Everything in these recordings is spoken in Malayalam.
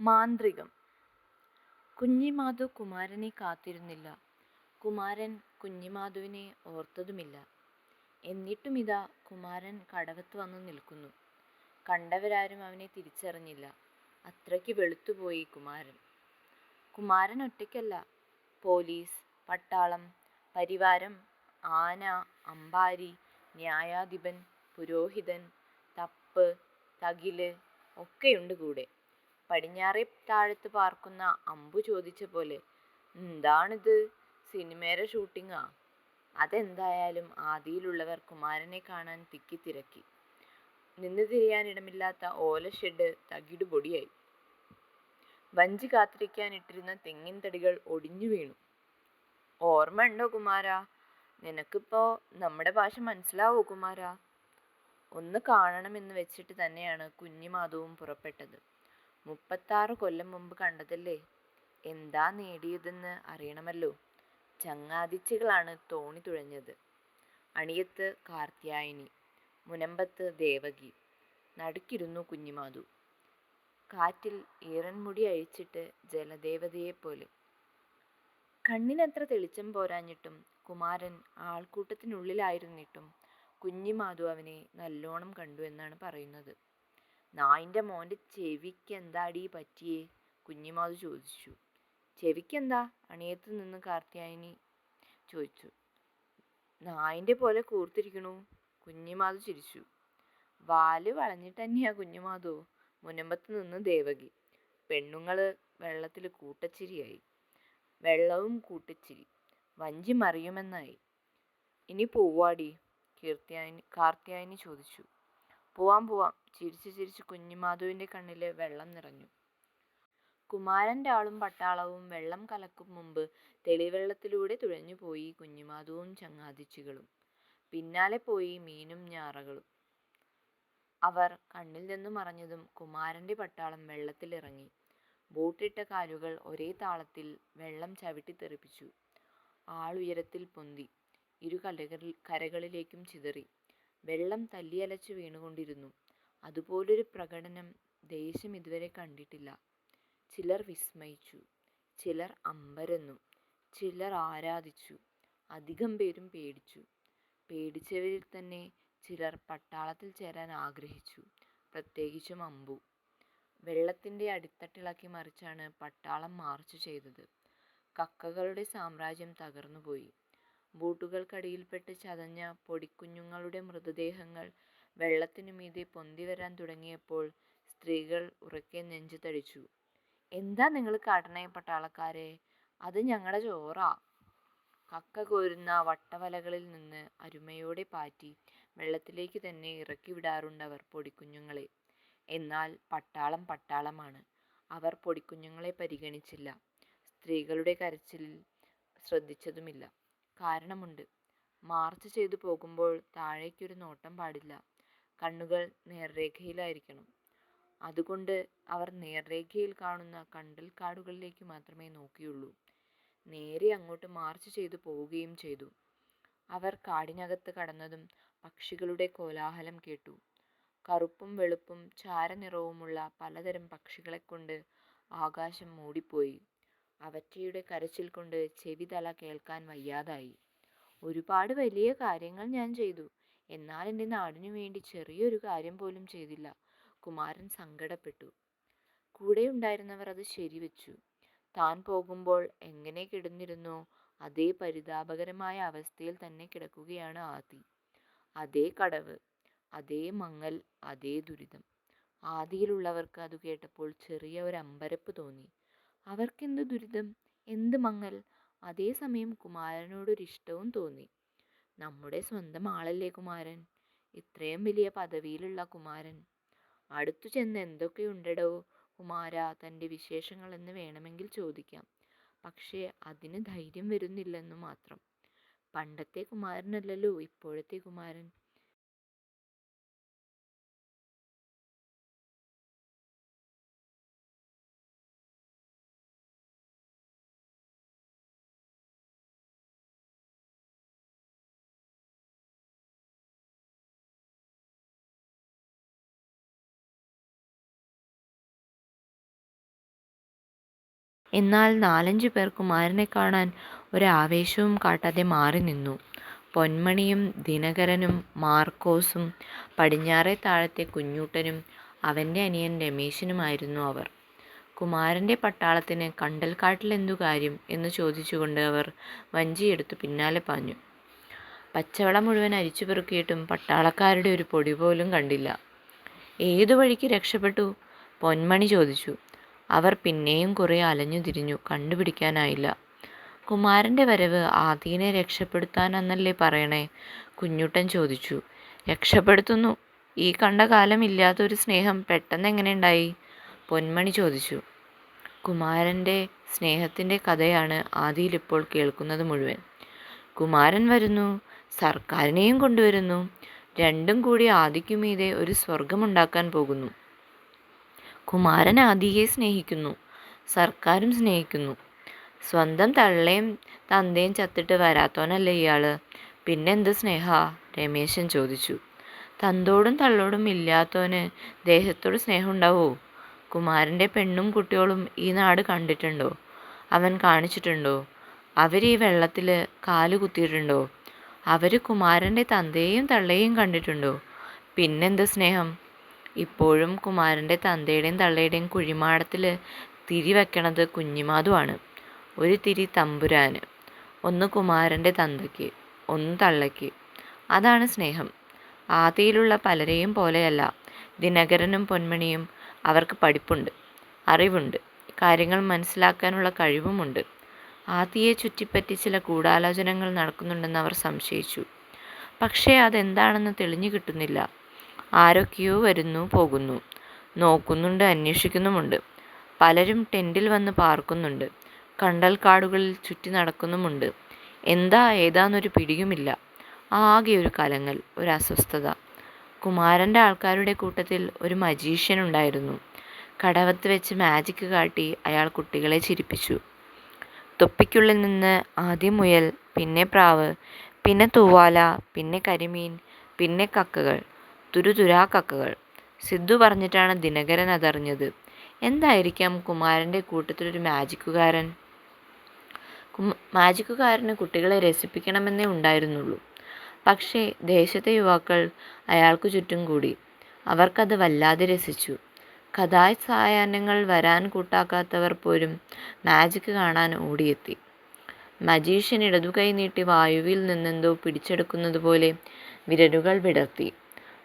മാന്ത്രികം. കുഞ്ഞിമാധു കുമാരനെ കാത്തിരുന്നില്ല. കുമാരൻ കുഞ്ഞിമാധുവിനെ ഓർത്തതുമില്ല. എന്നിട്ടും എന്നിട്ടുമിതാ കുമാരൻ കടവത്ത് വന്നു നിൽക്കുന്നു. കണ്ടവരാരും അവനെ തിരിച്ചറിഞ്ഞില്ല. അത്രയ്ക്ക് വെളുത്തുപോയി കുമാരൻ. കുമാരൻ ഒറ്റയ്ക്കല്ല. പോലീസ് പട്ടാളം പരിവാരം ആന അമ്പാരി ന്യായാധിപൻ പുരോഹിതൻ തപ്പ് തകിൽ ഒക്കെയുണ്ട് കൂടെ. പടിഞ്ഞാറേ താഴത്ത് പാർക്കുന്ന അമ്പു ചോദിച്ച പോലെ എന്താണിത്? സിനിമയുടെ ഷൂട്ടിങ്ങാ? അതെന്തായാലും ആദിയിലുള്ളവർ കുമാരനെ കാണാൻ തിക്കി തിരക്കി. നിന്ന് തിരിയാനിടമില്ലാത്ത ഓലഷെഡ് തകിട് പൊടിയായി. വഞ്ചി കാത്തിരിക്കാനിട്ടിരുന്ന തെങ്ങിൻ തടികൾ ഒടിഞ്ഞു വീണു. ഓർമ്മയുണ്ടോ കുമാര? നിനക്കിപ്പോ നമ്മുടെ ഭാഷ മനസ്സിലാവോ കുമാര? ഒന്ന് കാണണമെന്ന് വെച്ചിട്ട് തന്നെയാണ് കുഞ്ഞിമാധവും പുറപ്പെട്ടത്. മുപ്പത്താറ് കൊല്ലം മുമ്പ് കണ്ടതല്ലേ? എന്താ നേടിയതെന്ന് അറിയണമല്ലോ. ചങ്ങാതിച്ചുകളാണ് തോണി തുഴഞ്ഞത്. അണിയത്ത് കാർത്യായനി മുനമ്പത്ത് ദേവകി നടുക്കിരുന്നു കുഞ്ഞിമാധു. കാറ്റിൽ ഈറൻമുടി അഴിച്ചിട്ട് ജലദേവതയെപ്പോലെ കണ്ണിനത്ര തെളിച്ചം പോരാഞ്ഞിട്ടും കുമാരൻ ആൾക്കൂട്ടത്തിനുള്ളിലായിരുന്നിട്ടും കുഞ്ഞിമാധു അവനെ നല്ലോണം കണ്ടു എന്നാണ് പറയുന്നത്. നായിന്റെ മോന്റെ ചെവിക്ക് എന്താടി പറ്റിയേ? കുഞ്ഞിമാത് ചോദിച്ചു. ചെവിക്കെന്താ? അണിയത്ത് നിന്ന് കാർത്തിയായനി ചോദിച്ചു. നായിന്റെ പോലെ കൂർത്തിരിക്കണു? കുഞ്ഞിമാധു ചിരിച്ചു. വാൽ വളഞ്ഞിട്ട് തന്നെയാ കുഞ്ഞിമാധു മുനമ്പത്ത് നിന്ന് ദേവകി. പെണ്ണുങ്ങൾ വെള്ളത്തിൽ കൂട്ടച്ചിരിയായി. വെള്ളവും കൂട്ടച്ചിരി. വഞ്ചി മറിയുമെന്നായി. ഇനി പോവാടി കീർത്തിയായി കാർത്തിയായനി ചോദിച്ചു. പോവാം പോവാം. ചിരിച്ചു ചിരിച്ച് കുഞ്ഞിമാധുവിന്റെ കണ്ണിൽ വെള്ളം നിറഞ്ഞു. കുമാരന്റെ ആളും പട്ടാളവും വെള്ളം കലക്കും മുമ്പ് തെളിവെള്ളത്തിലൂടെ തുഴഞ്ഞുപോയി കുഞ്ഞിമാധുവും ചങ്ങാതിച്ചികളും. പിന്നാലെ പോയി മീനും ഞാറകളും. അവർ കണ്ണിൽ നിന്നും മറഞ്ഞതും കുമാരന്റെ പട്ടാളം വെള്ളത്തിലിറങ്ങി. ബോട്ടിട്ട കാലുകൾ ഒരേ താളത്തിൽ വെള്ളം ചവിട്ടി തെറിപ്പിച്ചു. ആളുയരത്തിൽ പൊന്തി. ഇരു കരകളിലേക്കും ചിതറി. വെള്ളം തല്ലിയലച്ചു വീണുകൊണ്ടിരുന്നു. അതുപോലൊരു പ്രകടനം ദേശം ഇതുവരെ കണ്ടിട്ടില്ല. ചിലർ വിസ്മയിച്ചു. ചിലർ അമ്പരന്നു. ചിലർ ആരാധിച്ചു. അധികം പേരും പേടിച്ചു. പേടിച്ചവരിൽ തന്നെ ചിലർ പട്ടാളത്തിൽ ചേരാൻ ആഗ്രഹിച്ചു. പ്രത്യേകിച്ചും അമ്പു. വെള്ളത്തിന്റെ അടിത്തട്ടിളക്കി മറിച്ചാണ് പട്ടാളം മാർച്ച് ചെയ്തത്. കക്കകളുടെ സാമ്രാജ്യം തകർന്നുപോയി. ബൂട്ടുകൾക്കടിയിൽപ്പെട്ട് ചതഞ്ഞ പൊടിക്കുഞ്ഞുങ്ങളുടെ മൃതദേഹങ്ങൾ വെള്ളത്തിനു മീതെ പൊന്തി വരാൻ തുടങ്ങിയപ്പോൾ സ്ത്രീകൾ ഉറക്കെ നെഞ്ചു തടിച്ചു. എന്താ നിങ്ങൾ കാട്ടണേ പട്ടാളക്കാരെ അത് ഞങ്ങളുടെ ചോറാ. കക്ക കോരുന്ന വട്ടവലകളിൽ നിന്ന് അരുമയോടെ പാറ്റി വെള്ളത്തിലേക്ക് തന്നെ ഇറക്കി വിടാറുണ്ടവർ പൊടിക്കുഞ്ഞുങ്ങളെ. എന്നാൽ പട്ടാളം പട്ടാളമാണ്. അവർ പൊടിക്കുഞ്ഞുങ്ങളെ പരിഗണിച്ചില്ല. സ്ത്രീകളുടെ കരച്ചിൽ ശ്രദ്ധിച്ചതുമില്ല. കാരണമുണ്ട്. മാർച്ച് ചെയ്തു പോകുമ്പോൾ താഴേക്കൊരു നോട്ടം പാടില്ല. കണ്ണുകൾ നേർരേഖയിലായിരിക്കണം. അതുകൊണ്ട് അവർ നേർരേഖയിൽ കാണുന്ന കണ്ടൽക്കാടുകളിലേക്ക് മാത്രമേ നോക്കിയുള്ളൂ. നേരെ അങ്ങോട്ട് മാർച്ച് ചെയ്തു പോവുകയും ചെയ്തു. അവർ കാടിനകത്ത് കടന്നതും പക്ഷികളുടെ കോലാഹലം കേട്ടു. കറുപ്പും വെളുപ്പും ചാരനിറവുമുള്ള പലതരം പക്ഷികളെ കൊണ്ട് ആകാശം മൂടിപ്പോയി. അവറ്റയുടെ കരച്ചിൽ കൊണ്ട് ചെവി തല കേൾക്കാൻ വയ്യാതായി. ഒരുപാട് വലിയ കാര്യങ്ങൾ ഞാൻ ചെയ്തു. എന്നാൽ എന്റെ നാടിനു വേണ്ടി ചെറിയൊരു കാര്യം പോലും ചെയ്തില്ല. കുമാരൻ സങ്കടപ്പെട്ടു. കൂടെ ഉണ്ടായിരുന്നവർ അത് ശരിവെച്ചു. താൻ പോകുമ്പോൾ എങ്ങനെ കിടന്നിരുന്നോ അതേ പരിതാപകരമായ അവസ്ഥയിൽ തന്നെ കിടക്കുകയാണ് ആദി. അതേ കടവ് അതേ മങ്ങൽ അതേ ദുരിതം. ആദിയിലുള്ളവർക്ക് അത് കേട്ടപ്പോൾ ചെറിയ ഒരു അമ്പരപ്പ് തോന്നി. അവർക്കെന്ത് ദുരിതം? എന്ത് മങ്ങൽ? അതേസമയം കുമാരനോടൊരിഷ്ടവും തോന്നി. നമ്മുടെ സ്വന്തം ആളല്ലേ കുമാരൻ? ഇത്രയും വലിയ പദവിയിലുള്ള കുമാരൻ. അടുത്തു ചെന്ന് എന്തൊക്കെയുണ്ടടോ കുമാര തന്റെ വിശേഷങ്ങളെന്ന് വേണമെങ്കിൽ ചോദിക്കാം. പക്ഷേ അതിന് ധൈര്യം വരുന്നില്ലെന്നു മാത്രം. പണ്ടത്തെ കുമാരനല്ലല്ലോ ഇപ്പോഴത്തെ കുമാരൻ. എന്നാൽ നാലഞ്ച് പേർ കുമാരനെ കാണാൻ ഒരാവേശവും കാട്ടാതെ മാറി നിന്നു. പൊന്മണിയും ദിനകരനും മാർക്കോസും പടിഞ്ഞാറെ താഴത്തെ കുഞ്ഞൂട്ടനും അവന്റെ അനിയൻ രമേശനുമായിരുന്നു അവർ. കുമാരന്റെ പട്ടാളത്തിന് കണ്ടൽക്കാട്ടിലെന്തു കാര്യം എന്ന് ചോദിച്ചുകൊണ്ട് അവർ വഞ്ചിയെടുത്തു പിന്നാലെ പാഞ്ഞു. പച്ചവളം മുഴുവൻ അരിച്ചു പെറുക്കിയിട്ടും പട്ടാളക്കാരുടെ ഒരു പൊടി പോലും കണ്ടില്ല. ഏതു വഴിക്ക് രക്ഷപ്പെട്ടു? പൊന്മണി ചോദിച്ചു. അവർ പിന്നെയും കുറേ അലഞ്ഞു തിരിഞ്ഞു. കണ്ടുപിടിക്കാനായില്ല. കുമാരന്റെ വരവ് ആദിയെ രക്ഷപ്പെടുത്താനെന്നല്ലേ പറയണേ? കുഞ്ഞുട്ടൻ ചോദിച്ചു. രക്ഷപ്പെടുത്തുന്നു. ഈ കണ്ട കാലം ഇല്ലാത്തൊരു ഒരു സ്നേഹം പെട്ടെന്നെങ്ങനെയുണ്ടായി? പൊന്മണി ചോദിച്ചു. കുമാരന്റെ സ്നേഹത്തിന്റെ കഥയാണ് ആദിയിലിപ്പോൾ കേൾക്കുന്നത് മുഴുവൻ. കുമാരൻ വരുന്നു. സർക്കാരിനെയും കൊണ്ടുവരുന്നു. രണ്ടും കൂടി ആദിക്കുമീതെ ഒരു സ്വർഗമുണ്ടാക്കാൻ പോകുന്നു. കുമാരൻ ആദിയെ സ്നേഹിക്കുന്നു. സർക്കാരും സ്നേഹിക്കുന്നു. സ്വന്തം തള്ളയും തന്തയും ചത്തിട്ട് വരാത്തോനല്ലേ ഇയാൾ? പിന്നെന്ത് സ്നേഹ രമേശൻ ചോദിച്ചു. തന്തോടും തള്ളോടും ഇല്ലാത്തോന് സ്നേഹം സ്നേഹമുണ്ടാവോ? കുമാരന്റെ പെണ്ണും കുട്ടികളും ഈ നാട് കണ്ടിട്ടുണ്ടോ? അവൻ കാണിച്ചിട്ടുണ്ടോ? അവർ ഈ വെള്ളത്തിൽ കാൽ കുത്തിയിട്ടുണ്ടോ? അവർ കുമാരന്റെ തന്തയെയും തള്ളയെയും കണ്ടിട്ടുണ്ടോ? പിന്നെന്ത് സ്നേഹം? ഇപ്പോഴും കുമാരന്റെ തന്തയുടെയും തള്ളയുടെയും കുഴിമാടത്തിൽ തിരി വയ്ക്കണത് കുഞ്ഞിമാതുവാണ് ഒരു തിരി തമ്പുരാന്. ഒന്ന് കുമാരന്റെ തന്തയ്ക്ക്. ഒന്ന് തള്ളയ്ക്ക്. അതാണ് സ്നേഹം. ആദിയിലുള്ള പലരെയും പോലെയല്ല ദിനകരനും പൊന്മണിയും. അവർക്ക് പഠിപ്പുണ്ട്. അറിവുണ്ട്. കാര്യങ്ങൾ മനസ്സിലാക്കാനുള്ള കഴിവുമുണ്ട്. ആദിയെ ചുറ്റിപ്പറ്റി ചില ഗൂഢാലോചനകൾ നടക്കുന്നുണ്ടെന്ന് അവർ സംശയിച്ചു. പക്ഷേ അതെന്താണെന്ന് തെളിഞ്ഞു കിട്ടുന്നില്ല. ആരൊക്കെയോ വരുന്നു പോകുന്നു. നോക്കുന്നുണ്ട് അന്വേഷിക്കുന്നുമുണ്ട്. പലരും ടെന്റിൽ വന്ന് പാർക്കുന്നുണ്ട്. കണ്ടൽക്കാടുകളിൽ ചുറ്റി നടക്കുന്നുമുണ്ട്. എന്താ ഏതാന്നൊരു പിടിയുമില്ല. ആകെ ഒരു കലങ്ങൽ. ഒരു അസ്വസ്ഥത. കുമാരന്റെ ആൾക്കാരുടെ കൂട്ടത്തിൽ ഒരു മജീഷ്യൻ ഉണ്ടായിരുന്നു. കടവത്ത് വെച്ച് മാജിക് കാട്ടി അയാൾ കുട്ടികളെ ചിരിപ്പിച്ചു. തൊപ്പിക്കുള്ളിൽ നിന്ന് ആദ്യം മുയൽ, പിന്നെ പ്രാവ്, പിന്നെ തൂവാല, പിന്നെ കരിമീൻ, പിന്നെ കക്കകൾ. തുരുതുരാ കക്കകൾ. സിദ്ധു പറഞ്ഞിട്ടാണ് ദിനകരൻ അതറിഞ്ഞത്. എന്തായിരിക്കാം കുമാരന്റെ കൂട്ടത്തിലൊരു മാജിക്കുകാരൻ? മാജിക്കുകാരന് കുട്ടികളെ രസിപ്പിക്കണമെന്നേ ഉണ്ടായിരുന്നുള്ളൂ. പക്ഷേ ദേശത്തെ യുവാക്കൾ അയാൾക്കു ചുറ്റും കൂടി. അവർക്കത് വല്ലാതെ രസിച്ചു. കഥാസായാഹ്നങ്ങൾ വരാൻ കൂട്ടാക്കാത്തവർ പോലും മാജിക് കാണാൻ ഓടിയെത്തി. മജീഷ്യൻ ഇടതുകൈ നീട്ടി വായുവിൽ നിന്നെന്തോ പിടിച്ചെടുക്കുന്നത് പോലെ വിരലുകൾ വിടർത്തി.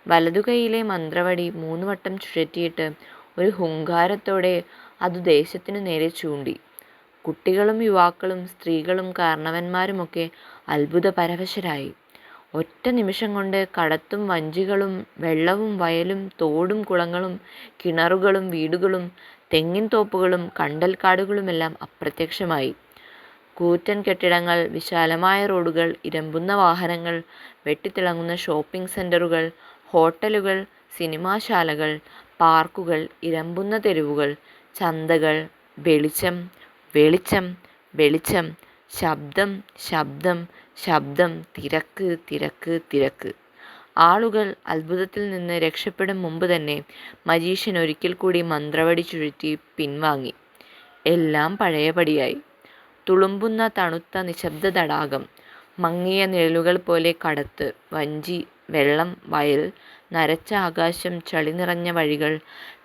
വലതുകൈയിലെ മന്ത്രവടി മൂന്ന് വട്ടം ചുഴറ്റിയിട്ട് ഒരു ഹുങ്കാരത്തോടെ അത് ദേശത്തിനു നേരെ ചൂണ്ടി. കുട്ടികളും യുവാക്കളും സ്ത്രീകളും കാരണവന്മാരുമൊക്കെ അത്ഭുത പരവശരായി ഒറ്റ നിമിഷം കൊണ്ട് കടത്തും വഞ്ചികളും വെള്ളവും വയലും തോടും കുളങ്ങളും കിണറുകളും വീടുകളും തെങ്ങിൻ തോപ്പുകളും കണ്ടൽക്കാടുകളുമെല്ലാം അപ്രത്യക്ഷമായി. കൂറ്റൻ കെട്ടിടങ്ങൾ, വിശാലമായ റോഡുകൾ, ഇരമ്പുന്ന വാഹനങ്ങൾ, വെട്ടിത്തിളങ്ങുന്ന ഷോപ്പിംഗ് സെന്ററുകൾ, ഹോട്ടലുകൾ, സിനിമാശാലകൾ, പാർക്കുകൾ, ഇരമ്പുന്ന തെരുവുകൾ, ചന്തകൾ. വെളിച്ചം, വെളിച്ചം, വെളിച്ചം. ശബ്ദം, ശബ്ദം, ശബ്ദം. തിരക്ക്, തിരക്ക്, തിരക്ക്. ആളുകൾ അത്ഭുതത്തിൽ നിന്ന് രക്ഷപ്പെടും മുമ്പ് തന്നെ മജീഷ്യൻ ഒരിക്കൽ കൂടി മന്ത്രവടി ചുഴറ്റി പിൻവാങ്ങി. എല്ലാം പഴയപടിയായി. തുളുമ്പുന്ന തണുത്ത നിശബ്ദ തടാകം. മങ്ങിയ നിഴലുകൾ പോലെ കടത്ത്, വഞ്ചി, വെള്ളം, വയൽ, നരച്ച ആകാശം, ചളി നിറഞ്ഞ വഴികൾ,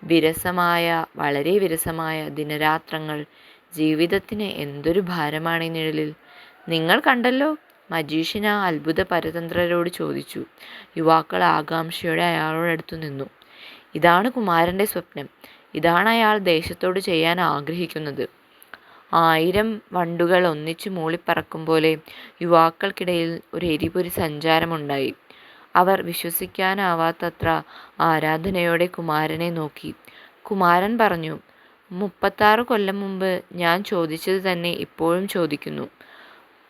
വിരസമായ, വളരെ വിരസമായ ദിനരാത്രങ്ങൾ. ജീവിതത്തിന് എന്തൊരു ഭാരമാണ് ഈ നിഴലിൽ. നിങ്ങൾ കണ്ടല്ലോ? മജീഷ്യൻ ആ അത്ഭുത പരതന്ത്രരോട് ചോദിച്ചു. യുവാക്കൾ ആകാംക്ഷയോടെ അയാളോടടുത്തു നിന്നു. ഇതാണ് കുമാരന്റെ സ്വപ്നം. ഇതാണ് അയാൾ ദേശത്തോട് ചെയ്യാൻ ആഗ്രഹിക്കുന്നത്. ആയിരം വണ്ടുകൾ ഒന്നിച്ചു മൂളിപ്പറക്കും പോലെ യുവാക്കൾക്കിടയിൽ ഒരു എരിപൊരി സഞ്ചാരമുണ്ടായി. അവർ വിശ്വസിക്കാനാവാത്തത്ര ആരാധനയോടെ കുമാരനെ നോക്കി. കുമാരൻ പറഞ്ഞു. മുപ്പത്താറ് കൊല്ലം മുമ്പ് ഞാൻ ചോദിച്ചത് തന്നെ ഇപ്പോഴും ചോദിക്കുന്നു.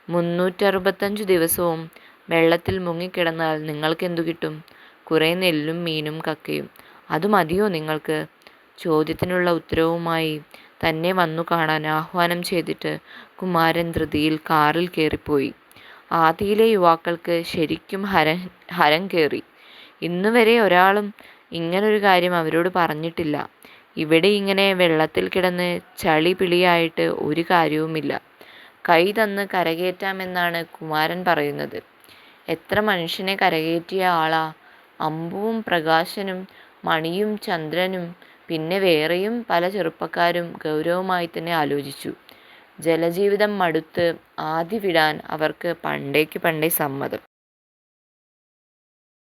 മുന്നൂറ്ററുപത്തഞ്ച് ദിവസവും വെള്ളത്തിൽ മുങ്ങിക്കിടന്നാൽ നിങ്ങൾക്കെന്തു കിട്ടും? കുറേ നെല്ലും മീനും കക്കയും. അത് മതിയോ നിങ്ങൾക്ക്? ചോദ്യത്തിനുള്ള ഉത്തരവുമായി തന്നെ വന്നു കാണാൻ ആഹ്വാനം ചെയ്തിട്ട് കുമാരൻ ധൃതിയിൽ കാറിൽ കേറിപ്പോയി. ആദിയിലെ യുവാക്കൾക്ക് ശരിക്കും ഹരം കേറി. ഇന്നുവരെ ഒരാളും ഇങ്ങനൊരു കാര്യം അവരോട് പറഞ്ഞിട്ടില്ല. ഇവിടെ ഇങ്ങനെ വെള്ളത്തിൽ കിടന്ന് ചളി പിളിയായിട്ട് ഒരു കാര്യവുമില്ല കൈ തന്ന് കരകയറ്റാമെന്നാണ് കുമാരൻ പറയുന്നത് എത്ര മനുഷ്യനെ കരകയറ്റിയ ആളാ അമ്പുവും പ്രകാശനും മണിയും ചന്ദ്രനും പിന്നെ വേറെയും പല ചെറുപ്പക്കാരും ഗൗരവമായി തന്നെ ആലോചിച്ചു ജലജീവിതം മടുത്ത് ആദിവിടാൻ അവർക്ക് പണ്ടേക്ക് പണ്ടേ സമ്മതം.